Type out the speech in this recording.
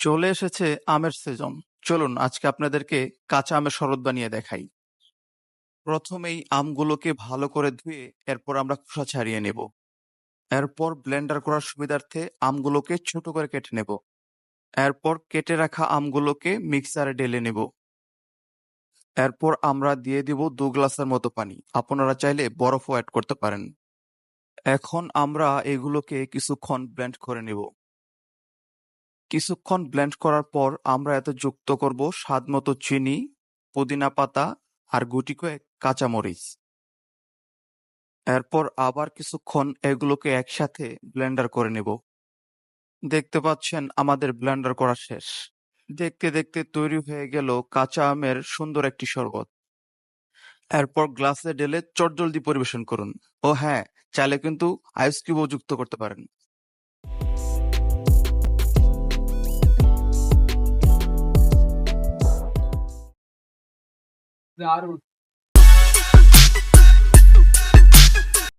চলে এসেছে আমের সিজন চলুন, আজকে আপনাদেরকে কাঁচা আমের শরবত বানিয়ে দেখাই। প্রথমেই আমগুলোকে ভালো করে ধুয়ে এরপর আমরা খোসা ছাড়িয়ে নেব। এরপর ব্লেন্ডার করার সুবিধার্থে আমগুলোকে ছোট করে কেটে নেব। এরপর কেটে রাখা আমগুলোকে মিক্সারে ঢেলে নেব। এরপর আমরা দিয়ে দিব দু গ্লাসের মতো পানি। আপনারা চাইলে বরফও অ্যাড করতে পারেন। এখন আমরা এগুলোকে কিছুক্ষণ ব্লেন্ড করে নেব। কিছুক্ষণ ব্লেন্ড করার পর আমরা এতে যুক্ত করব স্বাদ মতো চিনি, পুদিনা পাতা আর গুটি কয়েক কাঁচামরিচ। এরপর আবার কিছুক্ষণ এগুলোকে একসাথে ব্লেন্ডার করে নেব। দেখতে পাচ্ছেন আমাদের ব্লেন্ডার করা শেষ। দেখতে দেখতে তৈরি হয়ে গেল কাঁচা আমের সুন্দর একটি শরবত। এরপর গ্লাসে ঢেলে চটজলদি পরিবেশন করুন। ও হ্যাঁ চাইলে কিন্তু আইস কিউবও যুক্ত করতে পারেন। the R